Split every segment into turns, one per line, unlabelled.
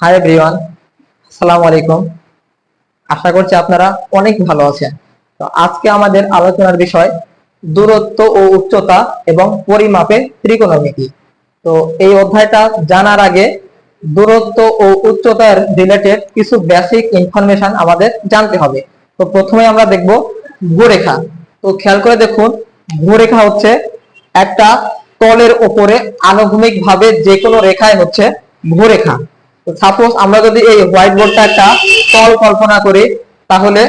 Hi everyone আসসালামু আলাইকুম। আশা করছি আপনারা অনেক ভালো আছেন। তো আজকে আমাদের আলোচনার বিষয় দূরত্ব ও উচ্চতা এবং পরিমাপে ত্রিকোণমিতি তো এই অধ্যায়টা জানার আগে দূরত্ব ও উচ্চতার রিলেটেড কিছু বেসিক ইনফরমেশন আমাদের জানতে হবে। তো প্রথমে আমরা দেখব ভূরেখা। তো খেয়াল করে দেখুন, ভূরেখা হচ্ছে একটা তলের উপরে আনুভূমিক ভাবে যে কোনো রেখায় হচ্ছে ভূরেখা। তো সাপোজ আমরা যদি এই হোয়াইট বোর্ডটা একটা তল কল্পনা করি, তাহলে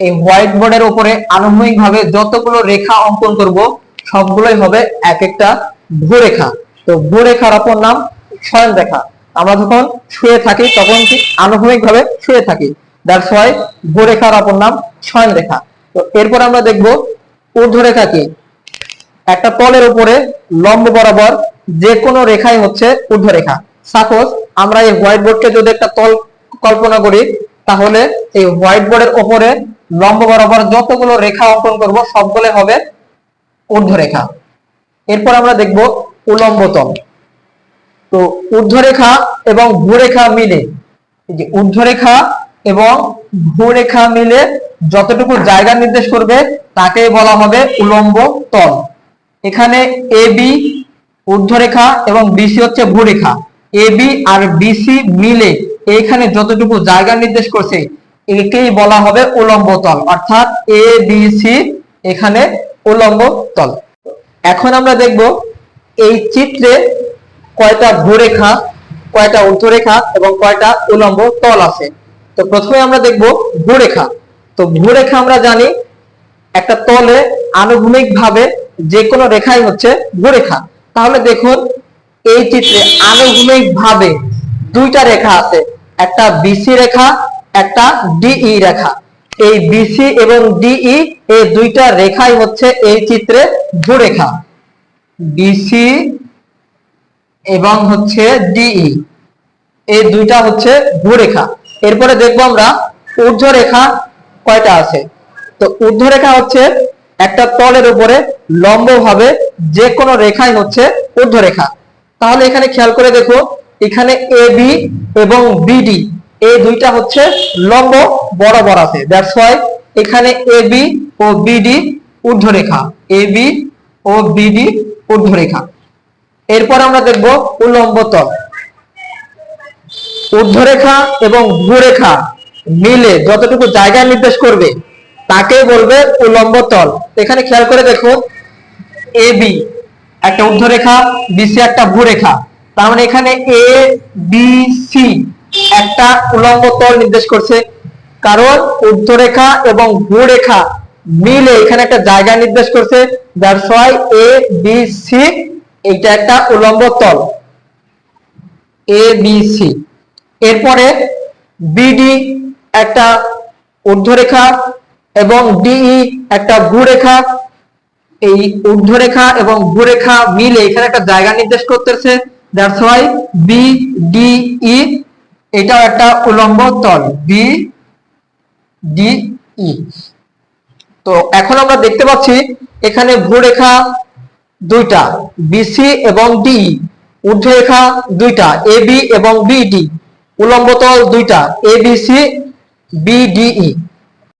এই হোয়াইট বোর্ডের উপরে আনুভূমিক ভাবে যতগুলো রেখা অঙ্কন করব, সবগুলোই হবে এক একটা ভূরেখা। তো ভূরেখার অপর নাম শয়ন রেখা আমরা যখন শুয়ে থাকি, তখন ঠিক আনুভূমিক ভাবে শুয়ে থাকি? দ্যাটস ওয়াই ভূরেখার অপর নাম শয়ন রেখা তো এরপর আমরা দেখব ঊর্ধ্বরেখা কি। একটা তলের উপরে লম্ব বরাবর যে কোনো রেখাই হচ্ছে ঊর্ধ্বরেখা। সাপোজ আমরা এই হোয়াইট বোর্ডকে যদি একটা তল কল্পনা করি, তাহলে এই হোয়াইট বোর্ডের উপরে লম্ব বরাবর যতগুলো রেখা অঙ্কন করব সবগুলো হবে ঊর্ধ্বরেখা। এরপর আমরা দেখব উলম্ব তল তো ঊর্ধ্বরেখা এবং ভূরেখা মিলে যে ঊর্ধ্বরেখা এবং ভূরেখা মিলে যতটুকু জায়গা নির্দেশ করবে তাকে বলা হবে উলম্ব তল এখানে এ বি ঊর্ধ্বরেখা এবং বিসি হচ্ছে ভূরেখা। এ বি আর বিসি মিলে এইখানে যতটুকু জায়গা নির্দেশ করছে, একেই বলা হবে উলম্ব তল। অর্থাৎ এ বি সি এখানে উলম্ব তল। এখন আমরা দেখব এই চিত্রে কয়টা ভূরেখা, কয়টা ঊর্ধ্বরেখা এবং কয়টা উলম্ব তল আছে। তো প্রথমে আমরা দেখব ভূরেখা। তো ভূরেখা আমরা জানি একটা তলে আনুভূমিক ভাবে যে কোনো রেখাই হচ্ছে ভূরেখা। তাহলে দেখুন এই চিত্রে আনুভূমিক ভাবে দুইটা রেখা আছে। একটা বিসি রেখা, একটা ডিই রেখা। এই বিসি এবং ডিই এই দুইটা রেখাই হচ্ছে এই চিত্রে ভূরেখা বিসি এবং হচ্ছে ডিই এই দুইটা হচ্ছে ভূরেখা। এরপরে দেখব আমরা ঊর্ধ্বরেখা কয়টা আছে। তো ঊর্ধ্বরেখা হচ্ছে একটা তলের উপরে লম্বভাবে যে কোনো রেখাই হচ্ছে ঊর্ধ্বরেখা। তাহলে এখানে খেয়াল করে দেখো, এখানে এ বি এবং বিডি এই দুইটা হচ্ছে লম্ব বরাবর আছে। দ্যাটস ওয়াই এখানে এ বি ও বিডি ঊর্ধ্বরেখা। এ বি ও বিডি ঊর্ধ্বরেখা। এরপর আমরা দেখব উলম্ব তল। ঊর্ধ্বরেখা এবং ভূরেখা মিলে যতটুকু জায়গা নির্দেশ করবে তাকে বলবে উলম্ব তল। এখানে খেয়াল করে দেখো এ বি একটা ঊর্ধ্বরেখা বিসি একটা ভূরেখা। তার মানে এখানে এ বি সি একটা উলম্ব তল নির্দেশ করছে। কারণ ঊর্ধ্বরেখা এবং ভূরেখা মিলে এখানে একটা জায়গা নির্দেশ করছে। That's why A B C এটা একটা উলম্ব তল। এ বি সি এরপরে বিডি একটা ঊর্ধ্বরেখা এবং ডিই একটা ভূরেখা। এই ঊর্ধ্বরেখা এবং ভূরেখা মিলে এখানে একটা জায়গা নির্দেশ করতেছে। That's why B D E এটাও একটা উলম্ব তল। বি ডি ই তো এখন আমরা দেখতে পাচ্ছি এখানে ভূরেখা দুইটা বিসি এবং ডি ঊর্ধ্বরেখা দুইটা এ বি এবং বিডি উলম্ব তল দুইটা এ বি সি বিডিই